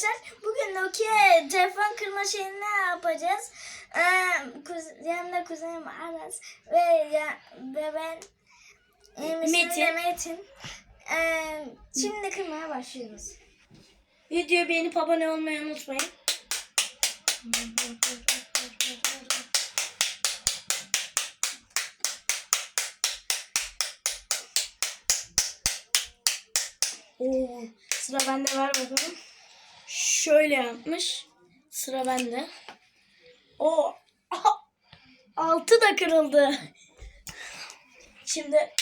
arkadaşlar bugün Nokia telefon kırma şeyini ne yapacağız? Ee, kuz, yanımda kuzenim Aras ve ya, ve ben e, Metin. Metin. Ee, şimdi kırmaya başlıyoruz. Videoyu beğenip abone olmayı unutmayın. Oo, sıra bende ver bakalım şöyle yapmış. Sıra bende. O altı da kırıldı. Şimdi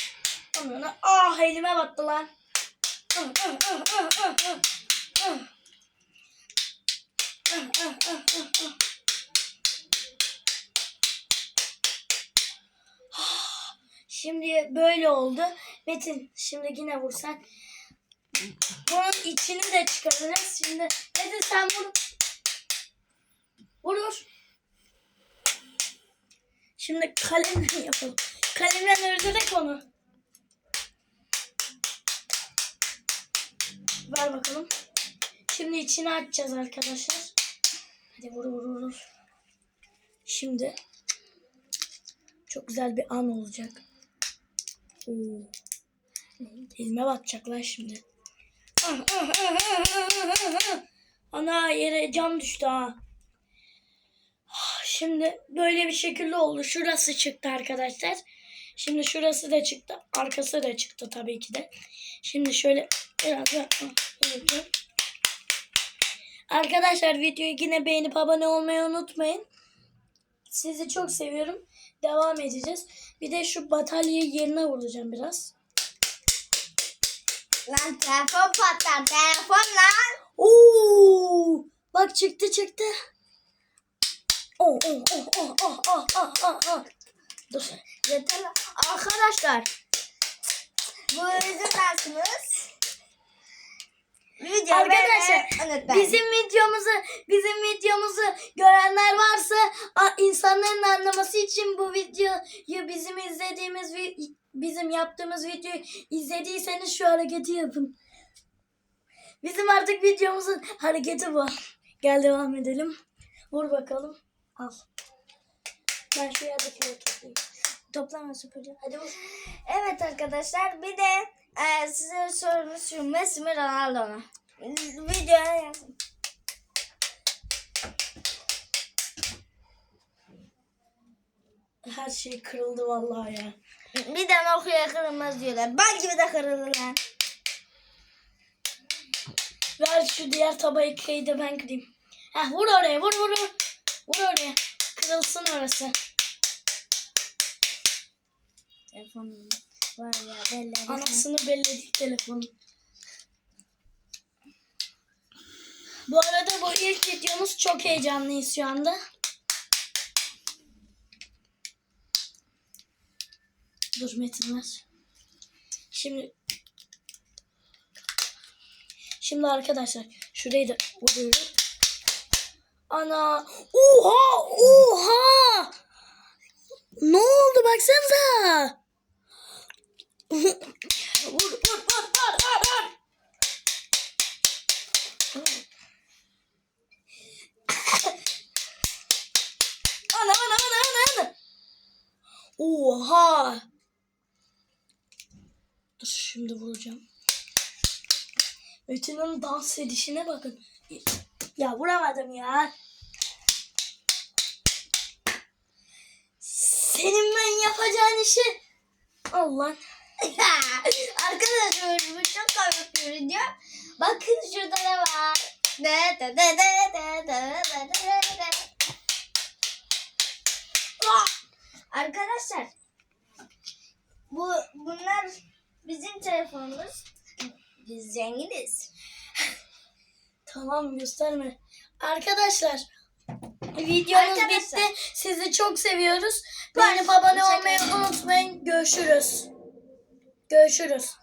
onunla ah elime battı lan. Şimdi böyle oldu. Metin şimdi yine vursan bunun içini de çıkarırız. Şimdi Metin sen vur. Vur vur. Şimdi kalemle yapalım. Kalemle öldürerek onu. Ver bakalım. Şimdi içini açacağız arkadaşlar. Hadi vur vur vur. Şimdi çok güzel bir an olacak. Oo. Elime batacaklar şimdi. Ana yere cam düştü ha. Ah, Şimdi böyle bir şekilde oldu. Şurası çıktı arkadaşlar. Şimdi şurası da çıktı. Arkası da çıktı tabii ki de. Şimdi şöyle biraz. Arkadaşlar videoyu yine beğenip abone olmayı unutmayın. Sizi çok seviyorum. Devam edeceğiz. Bir de şu batalyayı yerine vuracağım biraz. Lan telefon patlar telefon lan. Oo! Bak çıktı çıktı. Oh oh oh oh oh oh oh oh oh. Dur. Yeter. Arkadaşlar bu bizim dersimiz. Video Arkadaşlar unutmayın. bizim videomuzu bizim videomuzu görenler varsa insanların anlaması için bu videoyu bizim izlediğimiz bizim yaptığımız videoyu izlediyseniz şu hareketi yapın. Bizim artık videomuzun hareketi bu. Gel devam edelim. Vur bakalım. Al. Ben şu yerdekileri toplayayım. Toplama süpürge. Hadi vur. Evet arkadaşlar bir de e, size sorumuz şu Messi mi Ronaldo mu? Videoya yazın. Her şey kırıldı vallahi ya. Bir de Nokia kırılmaz diyorlar. Ben gibi de kırılır lan. Ver şu diğer tabayı da ben kırayım. Heh, vur oraya vur vur vur. Vur oraya. Kırılsın orası. Telefonum var ya belli. Anasını belledik telefonu. Bu arada bu ilk videomuz çok heyecanlıyız şu anda. Dur Metin ver. Şimdi Şimdi arkadaşlar şurayı da vuruyoruz. Ana! Oha! Oha! Ne oldu baksanıza? Vur vur vur vur vur vur. Ana ana ana ana ana. Oha. Dur şimdi vuracağım. Metin'in dans edişine bakın. Ya vuramadım ya. Senin ben yapacağın işi. Allah. Arkadaşlar bu çok komik video. Bakın şurada ne var. De de de de de de de de. Ah! Arkadaşlar bu bunlar bizim telefonumuz. Biz zenginiz. Tamam gösterme. Arkadaşlar videomuz Arkadaşlar. bitti. Sizi çok seviyoruz. Beğenip abone olmayı unutmayın. Görüşürüz. Görüşürüz.